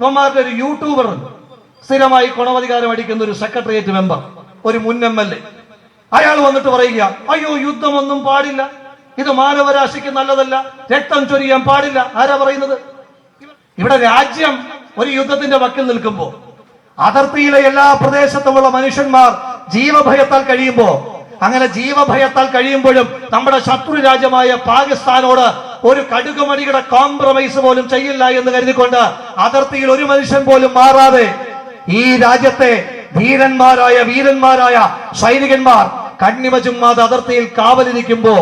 ഇവന്മാരുടെ ഒരു യൂട്യൂബർ സ്ഥിരമായി ഗുണവധികാരം അടിക്കുന്ന ഒരു സെക്രട്ടേറിയറ്റ് മെമ്പർ ഒരു മുൻ എം എൽ എ അയാൾ വന്നിട്ട് പറയുക അയ്യോ യുദ്ധമൊന്നും പാടില്ല. ഇത് മാനവരാശിക്ക് നല്ലതല്ല. രക്തം ചൊരിയാൻ പാടില്ല. ആരാ പറയുന്നത്? ഇവിടെ രാജ്യം ഒരു യുദ്ധത്തിന്റെ വക്കിൽ നിൽക്കുമ്പോ അതിർത്തിയിലെ എല്ലാ പ്രദേശത്തുമുള്ള മനുഷ്യന്മാർ ജീവഭയത്താൽ കഴിയുമ്പോൾ അങ്ങനെ ജീവഭയത്താൽ കഴിയുമ്പോഴും നമ്മുടെ ശത്രു രാജ്യമായ പാകിസ്ഥാനോട് ഒരു കടുകുമണിയുടെ കോംപ്രമൈസ് പോലും ചെയ്യില്ല എന്ന് കരുതിക്കൊണ്ട് അതിർത്തിയിൽ ഒരു മനുഷ്യൻ പോലും മാറാതെ ഈ രാജ്യത്തെ ധീരന്മാരായ വീരന്മാരായ സൈനികന്മാർ കണ്ണിമ ചുമ്മാതെ അതിർത്തിയിൽ കാവലിരിക്കുമ്പോ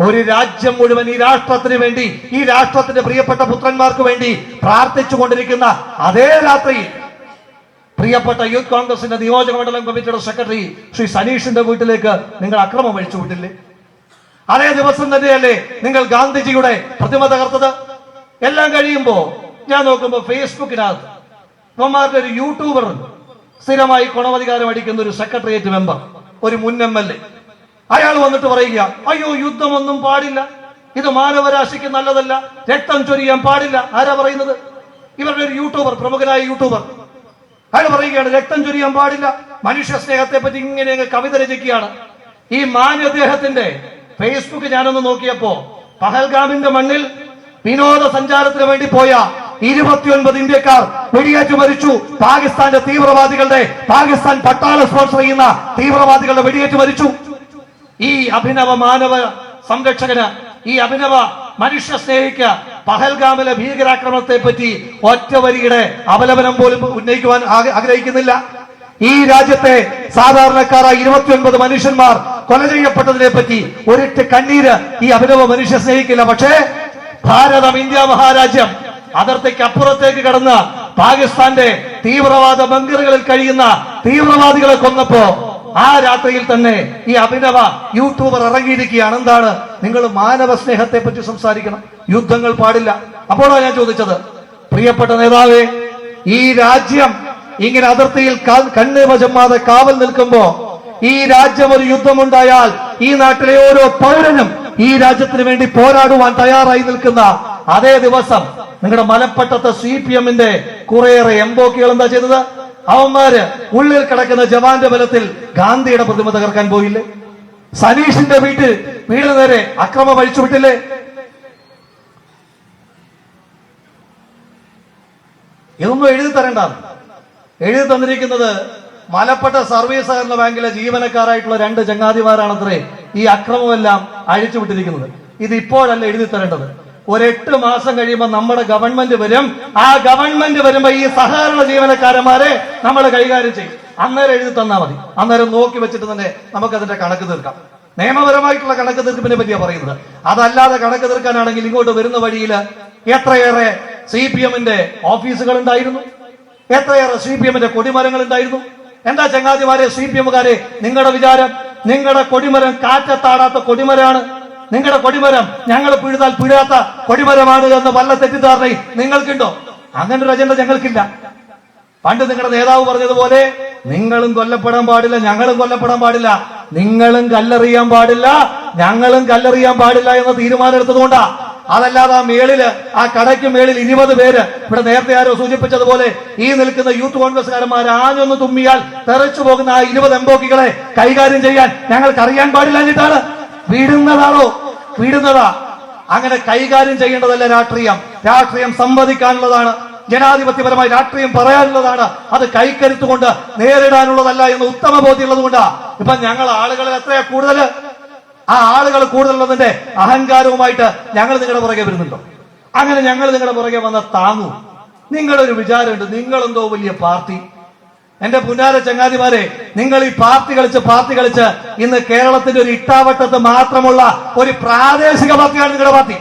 ഒരു രാജ്യം മുഴുവൻ ഈ രാഷ്ട്രത്തിന് വേണ്ടി ഈ രാഷ്ട്രത്തിന്റെ പ്രിയപ്പെട്ട പുത്രന്മാർക്ക് വേണ്ടി പ്രാർത്ഥിച്ചു കൊണ്ടിരിക്കുന്ന അതേ രാത്രിയിൽ പ്രിയപ്പെട്ട യൂത്ത് കോൺഗ്രസിന്റെ നിയോജക മണ്ഡലം കമ്മിറ്റിയുടെ സെക്രട്ടറി ശ്രീ സനീഷിന്റെ വീട്ടിലേക്ക് നിങ്ങൾ അക്രമം അഴിച്ചു വിട്ടില്ലേ? അതേ ദിവസം തന്നെയല്ലേ നിങ്ങൾ ഗാന്ധിജിയുടെ പ്രതിമ തകർത്തത്? എല്ലാം കഴിയുമ്പോ ഞാൻ നോക്കുമ്പോ ഫേസ്ബുക്കിനകത്ത് ഇവന്മാരുടെ ഒരു യൂട്യൂബർ സ്ഥിരമായി ഗുണവധികാരം അടിക്കുന്ന ഒരു സെക്രട്ടേറിയറ്റ് മെമ്പർ ഒരു മുൻ എം എൽ എ. അയാൾ വന്നിട്ട് പറയുക അയ്യോ യുദ്ധമൊന്നും പാടില്ല. ഇത് മാനവരാശിക്ക് നല്ലതല്ല. രക്തം ചൊരിയാൻ പാടില്ല. ആരാ പറയുന്നത്? ഇവരുടെ ഒരു യൂട്യൂബർ പ്രമുഖനായ യൂട്യൂബർ. അയാൾ പറയുകയാണ് രക്തം ചൊരിയാൻ പാടില്ല. മനുഷ്യ സ്നേഹത്തെ പറ്റി ഇങ്ങനെ കവിത രചിക്കുകയാണ്. ഈ മാന്യദേഹത്തിന്റെ ഫേസ്ബുക്ക് ഞാനൊന്ന് നോക്കിയപ്പോ പഹൽഗാമിന്റെ മണ്ണിൽ വിനോദ വിനോദസഞ്ചാരത്തിന് വേണ്ടി പോയ ഇരുപത്തിയൊൻപത് ഇന്ത്യക്കാർ വെടിയേറ്റ് മരിച്ചു. പാകിസ്ഥാന്റെ തീവ്രവാദികളുടെ പാകിസ്ഥാൻ പട്ടാള സ്പോൺസർ ചെയ്യുന്ന തീവ്രവാദികളുടെ വെടിയേറ്റ് മരിച്ചു. ഈ അഭിനവ മാനവ സംരക്ഷകന് ഈ അഭിനവ മനുഷ്യ സ്നേഹിക്ക് പഹൽഗാമിലെ ഭീകരാക്രമണത്തെ പറ്റി ഒറ്റ വരിയുടെ അപലപനം പോലും ഉന്നയിക്കുവാൻ ആഗ്രഹിക്കുന്നില്ല. ഈ രാജ്യത്തെ സാധാരണക്കാരായ ഇരുപത്തിയൊൻപത് മനുഷ്യന്മാർ കൊല ചെയ്യപ്പെട്ടതിനെ പറ്റി ഒരിട്ട് കണ്ണീര് ഈ അഭിനവ മനുഷ്യ സ്നേഹിക്കില്ല. പക്ഷേ ഭാരതം ഇന്ത്യ മഹാരാജ്യം അതിർത്തിക്ക് അപ്പുറത്തേക്ക് കടന്ന് പാകിസ്ഥാന്റെ തീവ്രവാദ ബങ്കറുകളിൽ കഴിയുന്ന തീവ്രവാദികളെ കൊന്നപ്പോ ആ രാത്രിയിൽ തന്നെ ഈ അഭിനവ യൂട്യൂബർ ഇറങ്ങിയിരിക്കുകയാണ്. എന്താണ്? നിങ്ങൾ മാനവ സ്നേഹത്തെ പറ്റി സംസാരിക്കണം. യുദ്ധങ്ങൾ പാടില്ല. അപ്പോഴാണ് ഞാൻ ചോദിച്ചത് പ്രിയപ്പെട്ട നേതാവേ ഈ രാജ്യം ഇങ്ങനെ അതിർത്തിയിൽ കാ- കണ്ണ് വചമ്മാതെ കാവൽ നിൽക്കുമ്പോ ഈ രാജ്യം ഒരു യുദ്ധമുണ്ടായാൽ ഈ നാട്ടിലെ ഓരോ പൗരനും ഈ രാജ്യത്തിന് വേണ്ടി പോരാടുവാൻ തയ്യാറായി നിൽക്കുന്ന അതേ ദിവസം നിങ്ങളുടെ മലപ്പട്ടത്തെ സി പി എമ്മിന്റെ കുറേയേറെ എംബോക്കുകൾ എന്താ ചെയ്തത്? അവന്മാര് ഉള്ളിൽ കിടക്കുന്ന ജവാന്റെ ബലത്തിൽ ഗാന്ധിയുടെ പ്രതിമ തകർക്കാൻ പോയില്ലേ? സനീഷിന്റെ വീട്ടിൽ വീട് നേരെ അക്രമം അഴിച്ചുവിട്ടില്ലേ ഇതൊന്നും എഴുതി തരണ്ട. എഴുതി തന്നിരിക്കുന്നത് മലപ്പെട്ട സർവീസ് സഹകരണ ബാങ്കിലെ ജീവനക്കാരായിട്ടുള്ള രണ്ട് ചങ്ങാതിമാരാണത്രേ ഈ അക്രമമെല്ലാം അഴിച്ചുവിട്ടിരിക്കുന്നത് ഇത് ഇപ്പോഴല്ല എഴുതി തരേണ്ടത്. ഒരു ഒരെട്ട് മാസം കഴിയുമ്പോൾ നമ്മുടെ ഗവൺമെന്റ് വരും. ആ ഗവൺമെന്റ് വരുമ്പോ ഈ സഹകരണ ജീവനക്കാരന്മാരെ നമ്മൾ കൈകാര്യം ചെയ്യും. അന്നേരം എഴുതി തന്നാ മതി. അന്നേരം നോക്കി വെച്ചിട്ട് തന്നെ നമുക്ക് അതിന്റെ കണക്ക് തീർക്കാം. നിയമപരമായിട്ടുള്ള കണക്ക് തീർപ്പിനെ പറ്റിയാണ് പറയുന്നത്. അതല്ലാതെ കണക്ക് തീർക്കാനാണെങ്കിൽ ഇങ്ങോട്ട് വരുന്ന വഴിയിൽ എത്രയേറെ സി പി എമ്മിന്റെ ഓഫീസുകൾ ഉണ്ടായിരുന്നു. എത്രയേറെ സി പി എമ്മിന്റെ കൊടിമരങ്ങൾ ഉണ്ടായിരുന്നു. എന്താ ചങ്ങാതിമാരെ സി പി എമ്മുകാരെ? നിങ്ങളുടെ വിചാരം നിങ്ങളുടെ കൊടിമരം കാറ്റത്താടാത്ത കൊടിമരമാണ്. നിങ്ങളുടെ കൊടിമരം ഞങ്ങൾ പിഴുതാൽ പിഴാത്ത കൊടിമരമാണ് എന്ന് വല്ല തെറ്റിദ്ധാരണയും നിങ്ങൾക്കുണ്ടോ? അങ്ങനെ ഒരു അജണ്ട ഞങ്ങൾക്കില്ല. പണ്ട് നിങ്ങളുടെ നേതാവ് പറഞ്ഞതുപോലെ നിങ്ങളും കൊല്ലപ്പെടാൻ പാടില്ല ഞങ്ങളും കൊല്ലപ്പെടാൻ പാടില്ല. നിങ്ങളും കല്ലെറിയാൻ പാടില്ല ഞങ്ങളും കല്ലെറിയാൻ പാടില്ല എന്ന തീരുമാനം അതല്ലാതെ ആ മേളിൽ ആ കടയ്ക്ക് മേളിൽ ഇരുപത് പേര്. ഇവിടെ നേരത്തെ ആരോ സൂചിപ്പിച്ചതുപോലെ ഈ നിൽക്കുന്ന യൂത്ത് കോൺഗ്രസ്സുകാരന്മാർ ആഞ്ഞൊന്ന് തുമ്മിയാൽ തെറിച്ചു പോകുന്ന ആ ഇരുപത് എംബോക്കികളെ കൈകാര്യം ചെയ്യാൻ ഞങ്ങൾക്ക് അറിയാൻ പാടില്ല എന്നിട്ടാണ്. വിടുന്നതാണോ? വിടുന്നതാ. അങ്ങനെ കൈകാര്യം ചെയ്യേണ്ടതല്ല രാഷ്ട്രീയം. രാഷ്ട്രീയം സംവദിക്കാനുള്ളതാണ്. ജനാധിപത്യപരമായി രാഷ്ട്രീയം പറയാനുള്ളതാണ്. അത് കൈക്കരുത്തുകൊണ്ട് നേരിടാനുള്ളതല്ല എന്ന് ഉത്തമ ബോധ്യമുള്ളത് ഇപ്പൊ ഞങ്ങൾ ആളുകളെ എത്രയാ കൂടുതൽ ആ ആളുകൾ കൂടുതലുള്ളതിന്റെ അഹങ്കാരവുമായിട്ട് ഞങ്ങൾ നിങ്ങളുടെ പുറകെ വരുന്നുണ്ടോ? അങ്ങനെ ഞങ്ങൾ നിങ്ങളുടെ പുറകെ വന്ന താങ്ങൂ. നിങ്ങളൊരു വിചാരമുണ്ട് നിങ്ങളെന്തോ വലിയ പാർട്ടി. എന്റെ പുന്നാര ചങ്ങാതിമാരെ നിങ്ങൾ ഈ പാർട്ടി കളിച്ച് പാർട്ടി കളിച്ച് ഇന്ന് കേരളത്തിന്റെ ഒരു ഇട്ടാവട്ടത്ത് മാത്രമുള്ള ഒരു പ്രാദേശിക പാർട്ടിയാണ് നിങ്ങളുടെ പാർട്ടി.